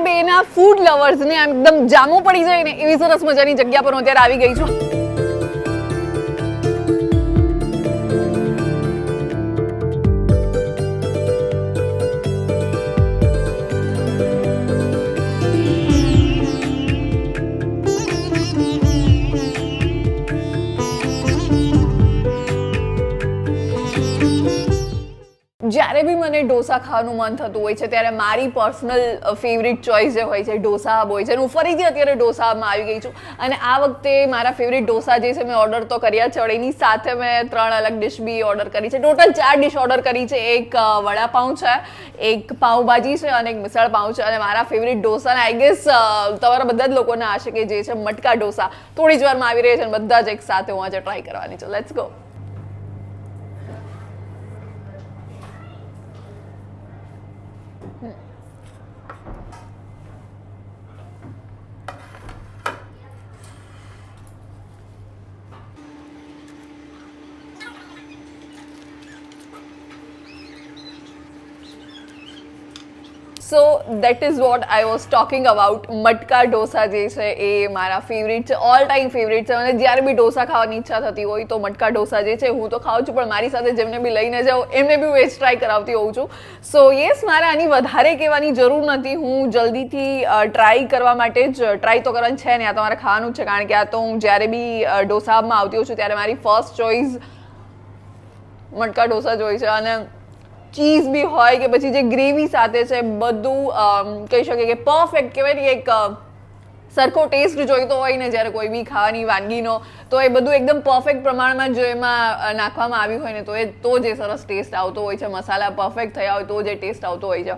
બેના ફૂડ લવર્સને આમ એકદમ જામો પડી જાય ને એવી સરસ મજાની જગ્યા પર હું અત્યારે આવી ગઈ છું. જ્યારે બી મને ઢોસા ખાવાનું મન થતું હોય છે, ત્યારે મારી પર્સનલ ફેવરિટ ચોઇસ જે હોય છે, ઢોસા હોય છે. હું ફરીથી અત્યારે ઢોસામાં આવી ગઈ છું. અને આ વખતે મારા ફેવરિટ ઢોસા જે છે, મેં ઓર્ડર તો કર્યા એની સાથે મેં ત્રણ અલગ ડિશ બી ઓર્ડર કરી છે. ટોટલ ચાર ડિશ ઓર્ડર કરી છે. એક વડાપાઉં છે, એક પાઉંભાજી છે અને એક મિસળ પાઉં છે. અને મારા ફેવરિટ ઢોસા અને આઈ ગેસ તમારા બધા જ લોકોને આશે કે જે છે, મટકા ઢોસા થોડી જ વારમાં આવી રહ્યા છે અને બધા જ એક સાથે હું આજે ટ્રાય કરવાની છું. Let's go so that is what I was talking about matka dosa જે છે એ મારા ફેવરિટ છે ઓલ ટાઈમ ફેવરિટ છે. અને જ્યારે બી ઢોસા ખાવાની ઈચ્છા થતી હોય તો મટકા ઢોસા જે છે, હું તો ખાઉં છું, પણ મારી સાથે જેમને બી લઈને જાઉં, એમને બી વેસ્ટ ટ્રાય કરાવતી હોઉં છું. સો યસ મારે આની વધારે કહેવાની જરૂર નથી. હું જલ્દીથી ટ્રાય કરવા માટે જ ટ્રાય તો કરવાની છે ને, આ તો મારે ખાવાનું છે, કારણ કે આ તો હું જ્યારે બી ઢોસામાં આવતી હોઉં છું, ત્યારે મારી ફર્સ્ટ ચોઇસ મટકા ઢોસા જ હોય છે. અને ચીઝ બી હોય કે પછી જે ગ્રેવી સાથે છે, બધું કહી શકે કે પરફેક્ટ કહેવાય ને એક સરખો ટેસ્ટ જોઈતો હોય ને જ્યારે કોઈ બી ખાવાની વાનગીનો, તો એ બધું એકદમ પરફેક્ટ પ્રમાણમાં જો એમાં નાખવામાં આવ્યું હોય ને, તો એ, તો જે સરસ ટેસ્ટ આવતો હોય છે. મસાલા પરફેક્ટ થયા હોય તો જે ટેસ્ટ આવતો હોય છે.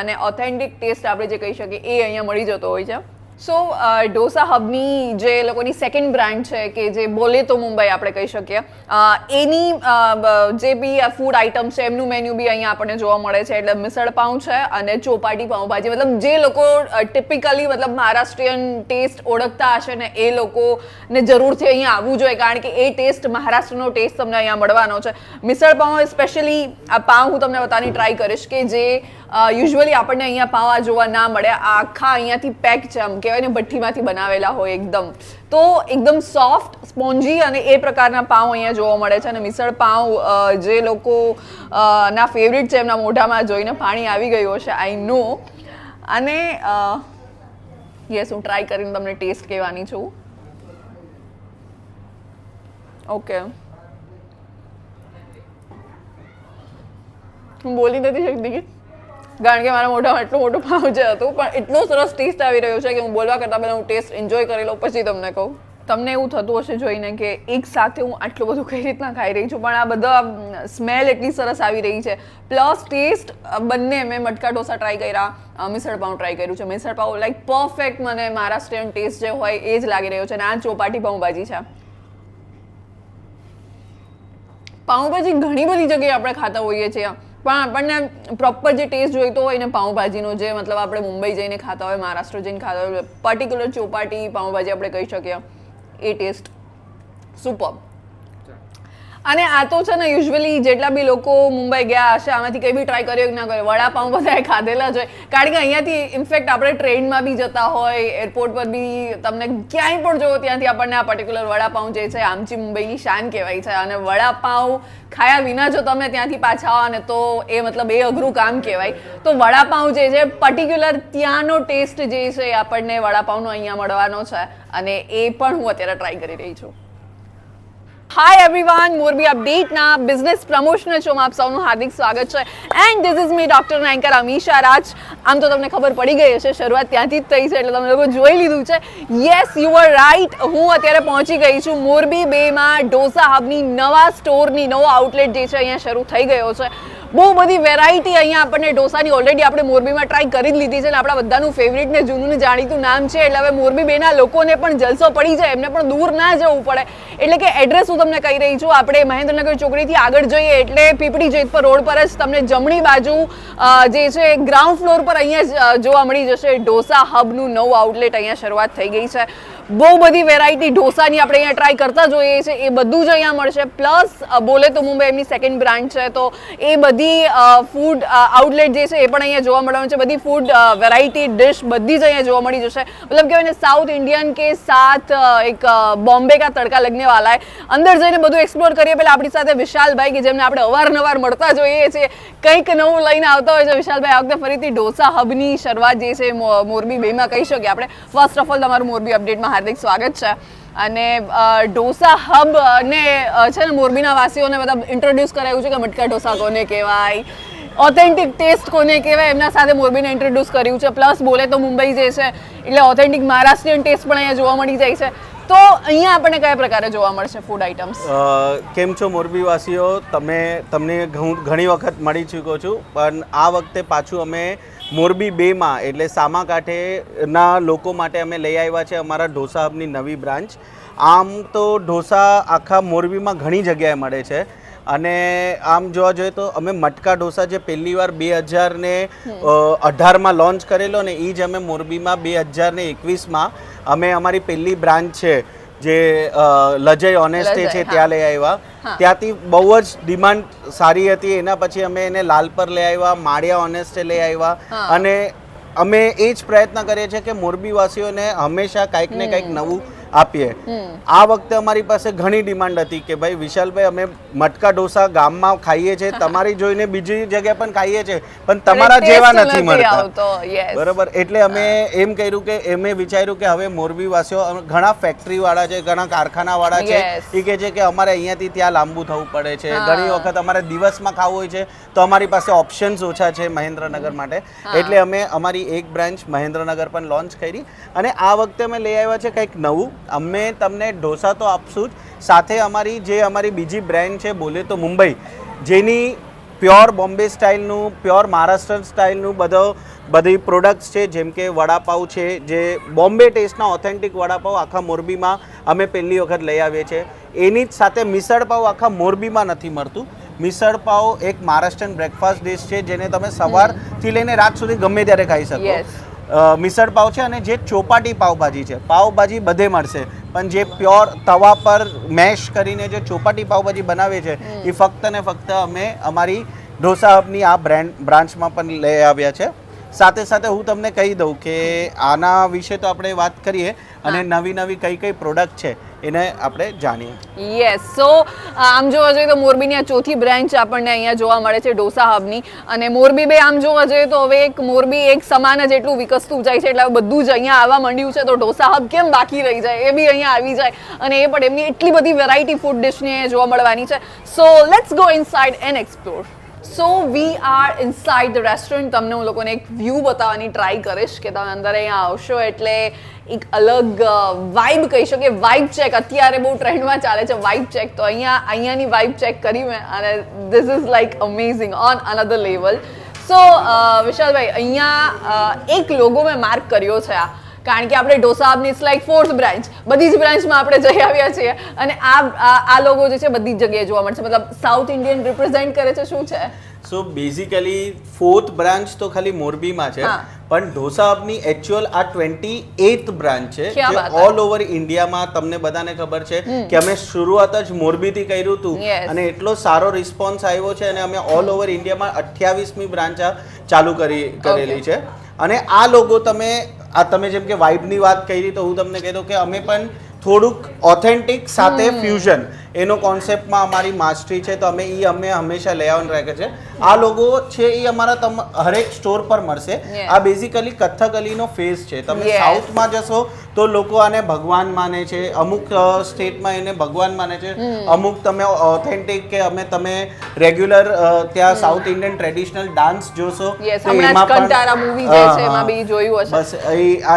અને ઓથેન્ટિક ટેસ્ટ આપણે જે કહી શકીએ એ અહીંયા મળી જતો હોય છે. સો ઢોસા હબની જે લોકોની સેકન્ડ બ્રાન્ડ છે કે જે બોલે તો મુંબઈ આપણે કહી શકીએ. એની જે બી ફૂડ આઇટમ છે, એમનું મેન્યુ બી અહીંયા આપણને જોવા મળે છે. એટલે મિસળ પાઉં છે અને ચોપાટી પાઉંભાજી મતલબ જે લોકો ટિપિકલી મતલબ મહારાષ્ટ્રીયન ટેસ્ટ ઓળખતા હશે ને એ લોકોને જરૂરથી અહીંયા આવવું જોઈએ. કારણ કે એ ટેસ્ટ મહારાષ્ટ્રનો ટેસ્ટ તમને અહીંયા મળવાનો છે. મિસળ પાઉં સ્પેશિયલી આ પાઉં હું તમને બતાવવાની ટ્રાય કરીશ કે જે યુઝ્યુઅલી આપણને અહીંયા પાવા જોવા ના મળે. આખા અહીંયાથી પેક છે, આમ કહેવાય ને, ભઠ્ઠીમાંથી બનાવેલા હોય એકદમ. તો એકદમ સોફ્ટ સ્પોન્જી અને એ પ્રકારના પાઉં અહીંયા જોવા મળે છે. અને મિસળ પાઉં જે લોકો ના ફેવરિટ છે, એમના મોઢામાં જોઈને પાણી આવી ગયું હશે આઈ નો અને યસ હું ટ્રાય કરીને તમને ટેસ્ટ કહેવાની છું. ઓકે હું બોલી નથી શકતી. કારણ કે મારા મોઢામાં એટલું મોટું પાઉં જે હતું પણ એટલો સરસ ટેસ્ટ આવી રહ્યો છે કે હું બોલવા કરતાં પહેલાં હું ટેસ્ટ એન્જોય કરી લઉં પછી તમને કહું. તમને એવું થતું હશે જોઈને કે એક સાથે હું આટલું બધું કઈ રીતના ખાઈ રહી છું પણ આ બધા સ્મેલ એટલી સરસ આવી રહી છે. પ્લસ ટેસ્ટ બંને મેં મટકા ઢોસા ટ્રાય કર્યા અ, મિસળ પાઉં ટ્રાય કર્યું છે. મિસળ પાઉં લાઈક પરફેક્ટ મને મહારાષ્ટ્રીયન ટેસ્ટ જે હોય એ જ લાગી રહ્યો છે. અને આ ચોપાટી પાઉંભાજી છે. પાઉંભાજી ઘણી બધી જગ્યાએ આપણે ખાતા હોઈએ છીએ. પણ આપણને પ્રોપર જે ટેસ્ટ જોઈતો હોય ને પાઉંભાજીનો જે મતલબ આપણે મુંબઈ જઈને ખાતા હોય, મહારાષ્ટ્ર જઈને ખાતા હોય પર્ટિક્યુલર ચોપાટી, પાઉંભાજી આપણે કહી શકીએ. એ ટેસ્ટ સુપર અને આ તો છે ને યુઝ્યુઅલી જેટલા બી લોકો મુંબઈ ગયા હશે, આમાંથી કંઈ બી ટ્રાય કર્યો કે ના કર્યો, વડાપાઉં બધાએ ખાધેલા જ હોય. કારણ કે અહીંયાથી ઇનફેક્ટ આપણે ટ્રેનમાં બી જતા હોય એરપોર્ટ પર બી તમને ક્યાંય પણ જોવો, ત્યાંથી આપણને આ પર્ટિક્યુલર વડાપાઉં જે છે, આમચી મુંબઈની શાન કહેવાય છે. અને વડાપાઉં ખાયા વિના જો તમે ત્યાંથી પાછા આવો ને તો એ મતલબ એ અઘરું કામ કહેવાય. તો વડાપાઉં જે છે પર્ટિક્યુલર ત્યાંનો ટેસ્ટ જે છે આપણને વડાપાઉંનો અહીંયા મળવાનો છે. અને એ પણ હું અત્યારે ટ્રાય કરી રહી છું. હાય એવરીવન મોરબી અપડેટના બિઝનેસ પ્રમોશનલ શોમાં આપ સૌનું હાર્દિક સ્વાગત છે. And this is me doctor anchor Amisha Raj આમ તો તમને ખબર પડી ગઈ હશે, શરૂઆત ત્યાંથી જ થઈ છે, એટલે તમે લોકો જોઈ લીધું છે. યસ યુ આર રાઈટ હું અત્યારે પહોંચી ગઈ છું મોરબી બેમાં ડોસા હબની નવા સ્ટોરની નવો આઉટલેટ જે છે, અહીંયા શરૂ થઈ ગયો છે. બહુ બધી વેરાયટી અહીંયા આપણને ઢોસાની ઓલરેડી આપણે મોરબીમાં ટ્રાય કરી જ લીધી છે અને આપણા બધાનું ફેવરિટ ને જૂનું જાણીતું નામ છે. એટલે હવે મોરબી બેના લોકોને પણ જલસો પડી જાય, એમને પણ દૂર ના જવું પડે. એટલે કે એડ્રેસ હું તમને કહી રહી છું, આપણે મહેન્દ્રનગર ચોકડીથી આગળ જઈએ એટલે પીપળી જેતપર રોડ પર જ તમને જમણી બાજુ જે છે ગ્રાઉન્ડ ફ્લોર પર અહીંયા જોવા મળી જશે ઢોસા હબનું નવું આઉટલેટ અહીંયા શરૂઆત થઈ ગઈ છે. બહુ બધી વેરાયટી ઢોસાની આપણે અહીંયા ટ્રાય કરતા જોઈએ છે. એ બધું જ અહીંયા મળશે. પ્લસ બોલે તો મુંબઈ એમની સેકન્ડ બ્રાન્ચ છે. તો એ બધી ફૂડ આઉટલેટ જે છે એ પણ અહીંયા જોવા મળવાનું છે. બધી ફૂડ વેરાયટી ડિશ બધી જ અહીંયા જોવા મળી જશે. મતલબ કહેવાય ને સાઉથ ઇન્ડિયન કે સાથ એક બોમ્બે કા તડકા લગને વાલા હે અંદર જઈને બધું એક્સપ્લોર કરીએ. પહેલાં આપણી સાથે વિશાલભાઈ કે જેમને આપણે અવારનવાર મળતા જોઈએ છીએ. કંઈક નવું લઈને આવતા હોય છે વિશાલભાઈ. આ વખતે ફરીથી ઢોસા હબની શરૂઆત જે છે મોરબી બેમાં કહી શકીએ આપણે. ફર્સ્ટ ઓફ ઓલ તમારું મોરબી અપડેટમાં હાર્દિક સ્વાગત છે. અને ઢોસા હબ ને છે ને, મોરબીના વાસીઓને બધા ઇન્ટ્રોડ્યુસ કરાયું છે કે મટકા ઢોસા કોને કહેવાય ઓથેન્ટિક ટેસ્ટ કોને કહેવાય, એમના સાથે મોરબીને ઇન્ટ્રોડ્યુસ કર્યું છે. પ્લસ બોલે તો મુંબઈ જે છે, એટલે ઓથેન્ટિક મહારાષ્ટ્રીયન ટેસ્ટ પણ અહીંયા જોવા મળી જાય છે. તો અહીંયા આપણને કયા પ્રકારે જોવા મળશે ફૂડ આઇટમ્સ કેમ છો મોરબીવાસીઓ તમે, તમને ઘણી વખત મળી ચૂક્યો છું, પણ આ વખતે પાછું અમે મોરબી બેમાં, એટલે સામાકાંઠેના લોકો માટે અમે લઈ આવ્યા છે અમારા ઢોસા હબની નવી બ્રાન્ચ. આમ તો ઢોસા આખા મોરબીમાં ઘણી જગ્યાએ મળે છે. અને આમ જોવા જોઈએ તો અમે મટકા ઢોસા જે પહેલી વાર બે હજાર ને અઢારમાં લોન્ચ કરેલો ને એ જ અમે મોરબીમાં બે હજાર ને એકવીસમાં. અમે અમારી પહેલી બ્રાન્ચ છે. જે લજય ઓનેસ્ટે છે ત્યાં લઈ આવ્યા. ત્યાંથી બહુ જ ડિમાન્ડ સારી હતી. એના પછી અમે એને લાલ પર લઈ આવ્યા માળિયા ઓનેસ્ટે લઈ આવ્યા. અને અમે એ જ પ્રયત્ન કરીએ છીએ કે મોરબીવાસીઓને હંમેશા કાંઈક ને કંઈક નવું આપીએ. આ વખતે અમારી પાસે ઘણી ડિમાન્ડ હતી કે ભાઈ વિશાલભાઈ અમે મટકા ઢોસા ગામમાં ખાઈએ છીએ તમારી જોઈને બીજી જગ્યાએ પણ ખાઈએ છીએ પણ તમારા જેવા નથી નથી મળતા. બરોબર? એટલે અમે એમ કર્યું કે એમે વિચાર્યું કે હવે મોરબી વાસીઓ ઘણા ફેક્ટરી વાળા છે ઘણા કારખાના વાળા છે એ કહે છે કે અમારે અહીંયાથી ત્યાં લાંબુ થવું પડે છે. ઘણી વખત અમારે દિવસમાં ખાવું હોય છે તો અમારી પાસે ઓપ્શન્સ ઓછા છે મહેન્દ્રનગર માટે. એટલે અમે અમારી એક બ્રાન્ચ મહેન્દ્રનગર પણ લોન્ચ કરી અને આ વખતે અમે લઈ આવ્યા છે કંઈક નવું. અમે તમને ઢોસા તો આપશું જ. સાથે અમારી જે અમારી બીજી બ્રાન્ડ છે, બોલે તો મુંબઈ, જેની પ્યોર બોમ્બે સ્ટાઇલનું, પ્યોર મહારાષ્ટ્ર સ્ટાઇલનું બધો, બધી પ્રોડક્ટ્સ છે, જેમ કે વડાપાઉં છે, જે બોમ્બે ટેસ્ટના ઓથેન્ટિક વડાપાઉં આખા મોરબીમાં અમે પહેલી વખત લઈ આવીએ છીએ. એની જ સાથે મિસળપાઉ આખા મોરબીમાં નથી મળતું. મિસળપાઉ એક મહારાષ્ટ્રન બ્રેકફાસ્ટ ડિશ છે, જેને તમે સવારથી લઈને રાત સુધી ગમે ત્યારે ખાઈ શકો. મિસળ પાવ છે અને જે ચોપાટી પાવભાજી છે પાવભાજી બધે મળશે. પણ જે પ્યોર તવા પર મેશ કરીને જે ચોપાટી પાવભાજી બનાવે છે એ ફક્ત ને ફક્ત અમે અમારી ઢોસા હબની આ બ્રાન્ડ બ્રાન્ચમાં પણ લઈ આવ્યા છે. સાથે સાથે હું તમને કહી દઉં કે આના વિશે તો આપણે વાત કરીએ અને નવી નવી કઈ કઈ પ્રોડક્ટ છે. એને આપણે જાણીએ. યસ સો આમ જોવા જોઈએ તો મોરબીની આ ચોથી બ્રાન્ચ આપણને અહીંયા જોવા મળે છે ઢોસા હબની. અને મોરબી બે આમ જોવા જોઈએ તો હવે એક મોરબી એક સમાન જ એટલું વિકસતું જાય છે, એટલે બધું જ અહીંયા આવવા માંડ્યું છે, તો ઢોસા હબ કેમ બાકી રહી જાય? એ બી અહીંયા આવી જાય. અને એ પણ એમની એટલી બધી વેરાયટી ફૂડ ડિશની જોવા મળવાની છે. So let's go inside and explore so we are inside the restaurant તમને હું લોકોને એક વ્યૂ બતાવવાની ટ્રાય કરીશ કે તમે અંદર અહીંયા આવશો એટલે એક અલગ વાઇબ કહી શકીએ. વાઇબ ચેક અત્યારે બહુ ટ્રેન્ડમાં ચાલે છે. વાઇબ ચેક તો અહીંયા, અહીંયાની વાઇબ ચેક કરી મેં અને this is like amazing on another level so વિશાલભાઈ, અહીંયા એક લોગો મેં માર્ક કર્યો છે આ. કારણ કે આપણે dosa it's like fourth branch બધી જ બ્રાન્ચમાં આપણે જઈ આવ્યા છીએ. અને આ આ- લોકો જે છે બધી જ જગ્યાએ જોવા મળશે મતલબ સાઉથ ઇન્ડિયન રિપ્રેઝેન્ટ કરે છે શું છે? સો બેઝિકલી ફોર્થ બ્રાન્ચ તો ખાલી મોરબીમાં છે પણ ઢોસા હબની એક્ચ્યુઅલ આ ટ્વેન્ટી એઇથ બ્રાન્ચ છે જે ઓલ ઓવર ઇન્ડિયામાં તમને બધાને ખબર છે કે અમે શરૂઆત જ મોરબીથી કર્યું હતું. અને એટલો સારો રિસ્પોન્સ આવ્યો છે અને અમે ઓલ ઓવર ઇન્ડિયામાં અઠ્યાવીસમી બ્રાન્ચ ચાલુ કરી કરેલી છે. અને આ લોગો તમે આ તમે જેમ કે વાઇબની વાત કરી તો હું તમને કહી દઉં કે અમે પણ થોડુંક ઓથેન્ટિક સાથે ફ્યુઝન એનો કોન્સેપ્ટમાં અમારી માસ્ટરી છે તો અમે એ અમે હંમેશા લઈ આવવાનું રાખે છે. આ લોગો છે એ અમારા તમ હરેક સ્ટોર પર મળશે. આ બેઝિકલી કથકલીનો ફેસ છે. તમે સાઉથમાં જશો તો લોકો આને ભગવાન માને છે. અમુક સ્ટેટમાં એને ભગવાન માને છે. અમુક તમે ઓથેન્ટિક કે અમે તમે રેગ્યુલર ત્યાં સાઉથ ઇન્ડિયન ટ્રેડિશનલ ડાન્સ જોશો એમાં પણ-. બસ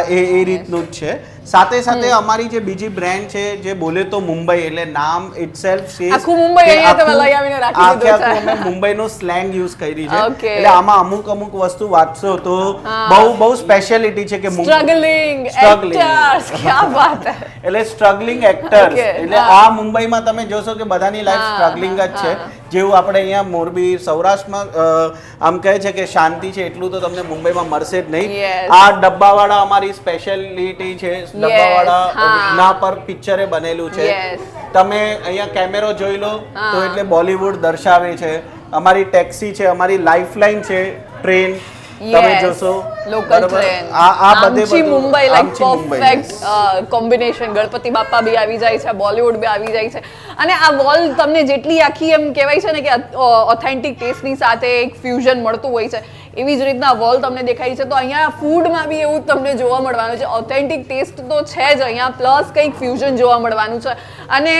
એ રીતનું જ છે. સાથે સાથે અમારી જે બીજી બ્રાન્ડ છે જે બોલે તો મુંબઈ એટલે નામ ઇટસેલ્ફ આખું મુંબઈ અહીંયા તમે લઈ આવીને રાખી દીધું છે. અમે મુંબઈનો સ્લેંગ યુઝ કરી છે. એટલે આમાં અમુક અમુક વસ્તુ વાંચશો તો. બહુ બહુ સ્પેશિયાલિટી છે કે સ્ટ્રગલિંગ એક્ટર્સ ક્યા વાત હે. એટલે સ્ટ્રગલિંગ એક્ટર્સ એટલે આ મુંબઈમાં તમે જોશો કે બધાની લાઈફ સ્ટ્રગલિંગ જ છે. જેવું આપણે અહીંયા મોરબી સૌરાષ્ટ્રમાં આમ કહે છે કે શાંતિ છે એટલું તો તમને મુંબઈમાં મળશે જ નહીં. આ ડબ્બાવાળા અમારી સ્પેશિયાલિટી છે. ડબ્બાવાળા ના પર પિક્ચરે બનેલું છે. તમે અહીંયા કેમેરો જોઈ લો તો એટલે બોલિવૂડ દર્શાવે છે. અમારી ટેક્સી છે અમારી લાઈફલાઈન છે ટ્રેન તમે. જોશો. લોકલ ટ્રેન આ આ બધે Mumbai like perfect combination Ganpati Bappa બી આવી જાય છે બોલિવૂડ બી આવી જાય છે. અને આ વોલ તમને જેટલી આખી એમ કહેવાય છે ને કે ઓથેન્ટિક ટેસ્ટની સાથે એક ફ્યુઝન મળતું હોય છે. એવી જ રીતના વોલ તમને દેખાય છે. તો અહીંયા ફૂડમાં બી એવું તમને જોવા મળવાનું છે. ઓથેન્ટિક ટેસ્ટ તો છે જ અહીંયા પ્લસ કંઈક ફ્યુઝન જોવા મળવાનું છે. અને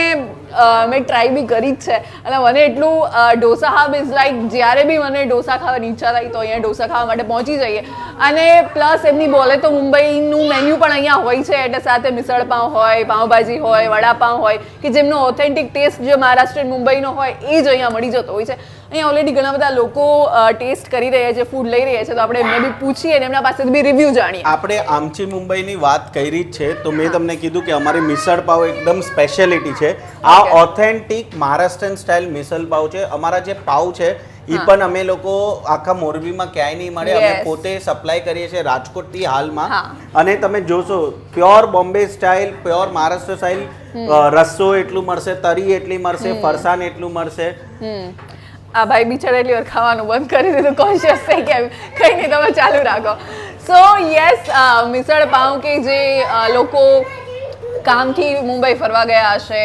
મેં ટ્રાય બી કરી જ છે. અને મને એટલું ઢોસા હબ ઇઝ લાઈક જ્યારે બી મને ઢોસા ખાવાની ઈચ્છા થાય તો અહીંયા ઢોસા ખાવા માટે પહોંચી જઈએ. અને પ્લસ એમની બોલે તો મુંબઈનું મેન્યુ પણ અહીંયા હોય છે. એટલે સાથે મિસળ પાઉં હોય, પાઉંભાજી હોય, વડાપાઉં હોય, કે જેમનો ઓથેન્ટિક ટેસ્ટ જે મહારાષ્ટ્ર મુંબઈનો હોય, એ જ અહીંયા મળી જતો હોય છે. અહીંયા ઓલરેડી ઘણા બધા લોકો ટેસ્ટ કરી રહ્યા છે ફૂડ લઈ રહ્યા છે તો આપણે એમને બી પૂછીએ અને એમના પાસેથી બી રિવ્યૂ જાણીએ. આપણે આમચી મુંબઈની વાત કરી જ છે તો મેં તમને કીધું કે અમારી મિસળ પાવ એકદમ સ્પેશિયાલિટી છે. આ ઓથેન્ટિક મહારાષ્ટ્રન સ્ટાઇલ મિસળ પાવ છે. અમારા જે પાવ છે એ પણ અમે લોકો આખા મોરબીમાં ક્યાંય નહીં મળે. અમે પોતે સપ્લાય કરીએ છીએ રાજકોટથી હાલમાં. અને તમે જોશો pure Bombay style pure Maharashtra style રસ્સો એટલું મળશે તરી એટલી મળશે ફરસાણ એટલું મળશે. આ ભાઈ બિચારા એટલી વાર ખાવાનું બંધ કરી દીધું કોન્શિયસ થઈ ગયા કંઈ નહીં, તમે ચાલુ રાખો. સો યસ મિસળ પાઉં કે જે લોકો કામથી મુંબઈ ફરવા ગયા હશે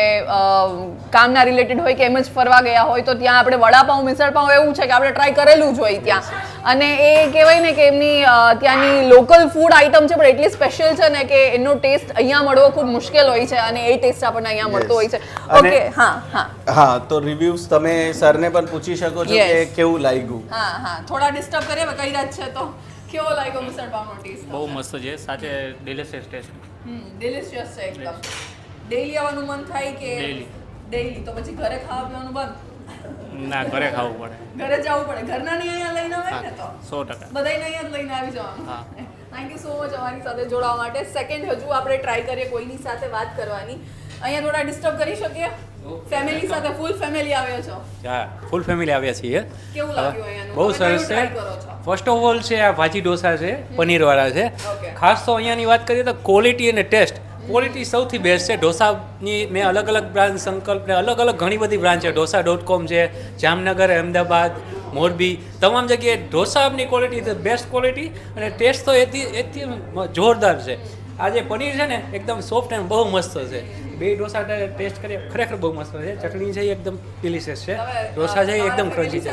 કામના રિલેટેડ હોય કે એમ જ ફરવા ગયા હોય તો ત્યાં આપણે વડાપાઉં મિસળપાઉં એવું છે કે આપણે ટ્રાય કરેલું જ હોય ત્યાં. અને એ કહેવાય ને કે એમની ત્યાંની લોકલ ફૂડ આઇટમ છે પણ એટલી સ્પેશિયલ છે ને કે એનો ટેસ્ટ અહીંયા મળવો ખૂબ મુશ્કેલ હોય છે અને એ ટેસ્ટ આપણને અહીંયા મળતો હોય છે. ઓકે હા હા. હા તો રિવ્યુઝ તમે સરને પણ પૂછી શકો છો કે કેવું લાગ્યું? હા હા. થોડા ડિસ્ટર્બ કરીએ કઈ રાત છે તો. કેવો લાગ્યો મિસળ પાવનો ટેસ્ટ બહુ મસ્ત છે સાચે ડિલિશિયસ ટેસ્ટ હમ ડિલિશિયસ છે એકદમ. ડેઈલી આવવાનું મન થાય કે Daily. ડેઈલી તો પછી ઘરે ખાવા પીવાનું બંધ? ના ઘરે ખાવું પડે. ઘરે જવું પડે. ઘરના ને અહીંયા લઈને આવે ને તો? સો ટકા. બધાને અહીંયા જ લઈને આવી જવાનું. હા. થેન્ક યુ સો મચ અમારી સાથે જોડાવા માટે. સેકન્ડ હજુ આપણે ટ્રાય કરીએ કોઈની સાથે વાત કરવાની. અહીંયા થોડા ડિસ્ટર્બ કરી શકીએ? ફેમિલી સાથે ફૂલ ફેમિલી આવ્યો છો? હા ફૂલ ફેમિલી આવ્યા છીએ. કેવું લાગ્યું અહીંયાનું? બહુ તમે કયું સરસ છે. કરો છો? ફર્સ્ટ ઓફ ઓલ છે આ ભાજી ઢોસા છે પનીરવાળા છે. ખાસ તો અહીંયાની વાત કરીએ તો ક્વોલિટી અને ટેસ્ટ ક્વોલિટી સૌથી બેસ્ટ છે. ઢોસાની મેં અલગ અલગ બ્રાન્ચ સંકલ્પ ને અલગ અલગ ઘણી બધી બ્રાન્ચ છે. ઢોસા ડોટ કોમ છે જામનગર અમદાવાદ મોરબી. તમામ જગ્યાએ ઢોસાની ક્વોલિટી બેસ્ટ ક્વોલિટી અને ટેસ્ટ તો એથી એથી જોરદાર છે. આ જે પનીર છે ને એકદમ સોફ્ટ અને બહુ મસ્ત છે. બે ઢોસા ટેસ્ટ કરીએ ખરેખર બહુ મસ્ત છે. ચટણી છે એકદમ ડિલિશિયસ છે. ઢોસા છે એકદમ ક્રન્ચી છે.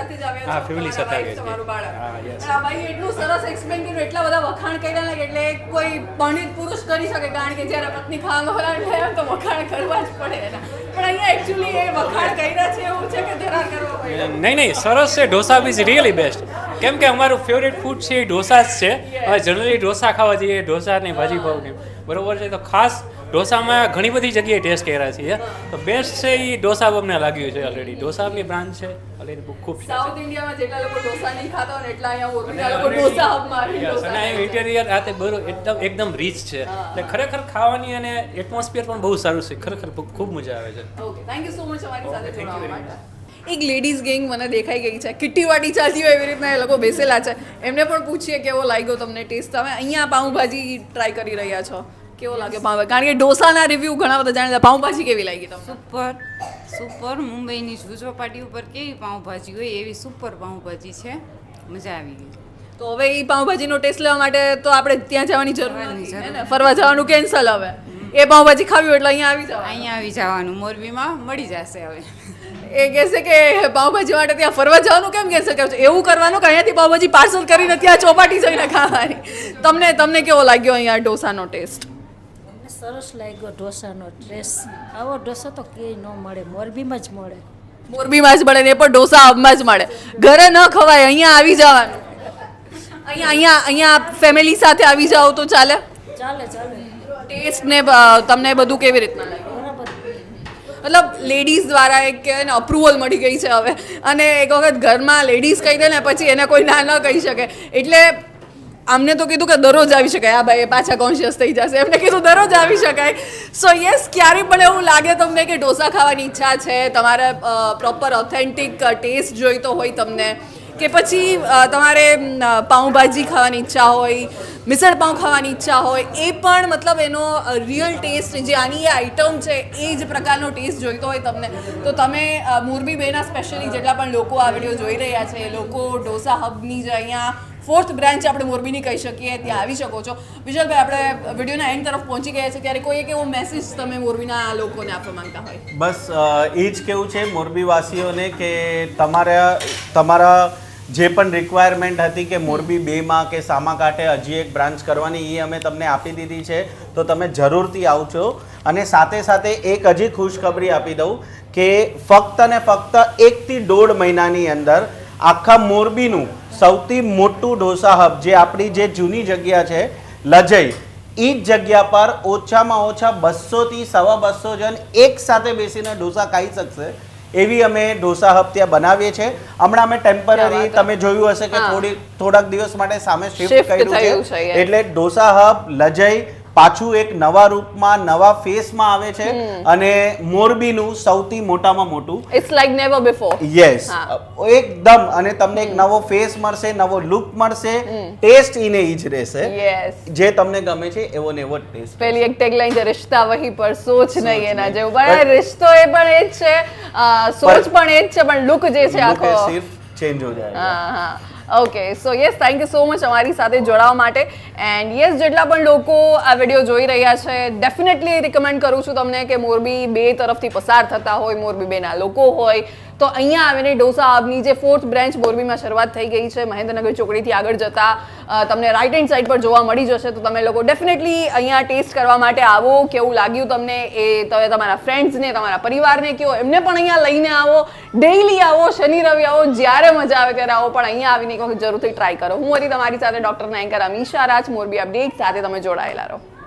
હા ફેમિલી સાથે આવ્યા છીએ હા યસ આ એટલું સરસ એક્સપ્લેન કર્યું, એટલા બધા વખાણ કર્યા ને એટલે કોઈ પંડિત પુરુષ કરી શકે કારણ કે જ્યારે પત્ની વરાળ લે તો વખાણ કરવા જ પડે એના. પણ અહીંયા એકચ્યુઅલી એ વખાણ કર્યા છે એવું છે કે ધરાર કરવો નહીં નહીં સરસ છે. ઢોસા ઇઝ રિયલી બેસ્ટ કેમ કે અમારું ફેવરેટ ફૂડ છે એ ઢોસા જ છે. હવે જનરલી ઢોસા ખાવા જઈએ ઢોસા ને ભાજી ભાવ ને બરોબર છે? તો ખાસ ઢોસામાં ઘણી બધી જગ્યાએ ટેસ્ટ કર્યા છીએ. તો બેસ્ટ છે એ ઢોસા અમને લાગ્યું છે ઓલરેડી ઢોસાની બ્રાન્ચ છે. ઓલરેડી ખૂબ સાઉથ ઇન્ડિયામાં જેટલા લોકો ઢોસા નહીં ખાતા હોય એટલા અહીંયા ઓરબીના લોકો ઢોસા હબમાં આવીને અને ખાય. ઇન્ટેરિયર આ તે બરોબર એકદમ એકદમ રીચ છે. એટલે ખરેખર ખાવાની અને એટમોસ્ફિયર પણ બહુ સારું છે. ખરેખર ખૂબ મજા આવે છે. Okay thank you so much અમારી સાથે Okay, thank you જોડાવા માટે. એક લેડીઝ ગેંગ મને દેખાઈ ગઈ છે. કિટ્ટીવાડી ચાલતી હોય એવી રીતના એ લોકો બેસેલા છે. એમને પણ પૂછીએ કેવો લાગ્યો તમને ટેસ્ટ તમે અહીંયા પાઉંભાજી ટ્રાય કરી રહ્યા છો. કેવો લાગે પાઉં કારણ કે ઢોસાના રિવ્યૂ ઘણા બધા જાણીતા પાઉંભાજી કેવી લાગી તમને? સુપર સુપર મુંબઈની જુજો ઉપર કેવી પાઉંભાજી હોય એવી સુપર પાઉંભાજી છે. મજા આવી ગઈ. તો હવે એ પાઉંભાજીનો ટેસ્ટ લેવા માટે તો આપણે ત્યાં જવાની જરૂર જવાની નથી ફરવા જવાનું કેન્સલ હવે. એ પાઉંભાજી ખાવી એટલે અહીંયા આવી જાવ અહીંયા આવી જવાનું. મોરબીમાં મળી જશે હવે. એ કહેશે કે પાઉભાજી માટે ત્યાં ફરવા જવાનું કેમ કહેશે કે એવું કરવાનું કે અહીંયાથી પાઉભાજી પાર્સલ કરીને ત્યાં ચોપાટી જઈને ખાવાની. તમને તમને કેવો લાગ્યો અહીંયા ઢોસાનો ટેસ્ટ મને સરસ લાગ્યો ઢોસાનો ટેસ્ટ આવો ઢોસો તો ક્યાંય ન મળે મોરબીમાં જ મળે. મોરબીમાં જ મળે ને એ પણ ઢોસા હબમાં જ મળે. ઘરે ન ખવાય અહીંયા આવી જવાનું. અહીંયા અહીંયા અહીંયા ફેમિલી સાથે આવી જાઓ તો ચાલે? ચાલે ચાલે. ટેસ્ટ ને તમને બધું કેવી રીતના લાગ્યું? બરાબર મતલબ લેડીઝ દ્વારા એક કહેવાય ને અપ્રુવલ મળી ગઈ છે હવે. અને એક વખત ઘરમાં લેડીઝ કહી દે ને પછી એને કોઈ ના ન કહી શકે. એટલે અમને તો કીધું કે દરરોજ આવી શકાય. આ ભાઈ પાછા કોન્શિયસ થઈ જશે. એમને કીધું દરરોજ આવી શકાય. સો યસ ક્યારે પણ એવું લાગે તમને કે ઢોસા ખાવાની ઈચ્છા છે, તમારે પ્રોપર ઓથેન્ટિક ટેસ્ટ જોઈતો હોય તમને કે પછી તમારે પાઉંભાજી ખાવાની ઈચ્છા હોય, મિસળ પાઉં ખાવાની ઈચ્છા હોય, એ પણ મતલબ એનો રિયલ ટેસ્ટ જે આની એ આઇટમ છે, એ જ પ્રકારનો ટેસ્ટ જોઈતો હોય તમને. તો તમે મોરબી બેના સ્પેશિયલી જેટલા પણ લોકો આ વીડિયો જોઈ રહ્યા છે લોકો, ઢોસા હબની જે અહીંયા ફોર્થ બ્રાન્ચ આપણે મોરબીની કહી શકીએ, ત્યાં આવી શકો છો. વિશાલભાઈ, આપણે વિડીયોના એન્ડ તરફ પહોંચી ગયા છે, ત્યારે કોઈ એક એવો મેસેજ તમે મોરબીના લોકોને આપવા માંગતા હોય? બસ એ જ કેવું છે મોરબીવાસીઓને કે તમારા તમારા જે પણ રિક્વાયરમેન્ટ હતી કે મોરબી બેમાં કે સામાકાંઠે હજી એક બ્રાન્ચ કરવાની એ અમે તમને આપી દીધી છે. તો તમે જરૂરથી આવજો. અને સાથે સાથે એક હજી ખુશખબરી આપી દઉં કે ફક્ત ને ફક્ત એકથી દોઢ મહિનાની અંદર આખા મોરબીનું સૌથી મોટું ઢોસા હબ જે આપણી જે જૂની જગ્યા છે, લજઈ એ જ જગ્યા પર ઓછામાં ઓછા બસોથી સવા બસો જણ એક સાથે બેસીને ઢોસા ખાઈ શકશે. એવી અમે ઢોસા હબ ત્યાં બનાવીએ છીએ. હમણાં અમે ટેમ્પરરી તમે જોયું હશે કે થોડી થોડાક દિવસ માટે સામે શિફ્ટ કર્યું છે, એટલે ઢોસા હબ લજઈ પાછું એક નવા રૂપમાં નવા ફેસમાં આવે છે અને મોરબીનું સૌથી મોટામાં મોટું. It's like never before yes એકદમ. અને તમને એક નવો ફેસ મળશે નવો લુક મળશે. ટેસ્ટ ઇને ઈ જ રહેશે. યસ જે તમને ગમે છે એવો ને એવો ટેસ્ટ પેલી એક ટેગલાઈન છે રિશ્તા વહી પર સોચ નહીં એના જેવું. પણ રિશ્તો એ પણ એ જ છે. સોચ પણ એ જ છે પણ લુક જે છે આખો. સિર્ફ ચેન્જ હો જાય. હા હા. Okay so yes thank you so much અમારી સાથે જોડાવા માટે. એન્ડ યસ જેટલા પણ લોકો આ વીડિયો જોઈ રહ્યા છે ડેફિનેટલી રિકમેન્ડ કરું છું તમને કે મોરબી બે તરફથી પસાર થતા હોય, મોરબી બેના લોકો હોય તો અહીંયા આવીને ડોસા હબની જે ફોર્થ બ્રાન્ચ મોરબીમાં શરૂઆત થઈ ગઈ છે, મહેન્દ્રનગર ચોકડીથી આગળ જતા તમને રાઈટ હેન્ડ સાઈડ પર જોવા મળી જશે, તો તમે લોકો ડેફિનેટલી અહીંયા ટેસ્ટ કરવા માટે આવો, કેવું લાગ્યું તમને, એ તમે તમારા ફ્રેન્ડ્સને તમારા પરિવારને કહો, એમને પણ અહીંયા લઈને આવો ડેઈલી આવો, શનિ રવિ આવો, જ્યારે મજા આવે ત્યારે આવો, પણ અહીંયા આવીને એક વખત જરૂરથી ટ્રાય કરો. હું હતી તમારી સાથે doctor anchor Amisha Raj Morbi update સાથે તમે જોડાયેલા રહો.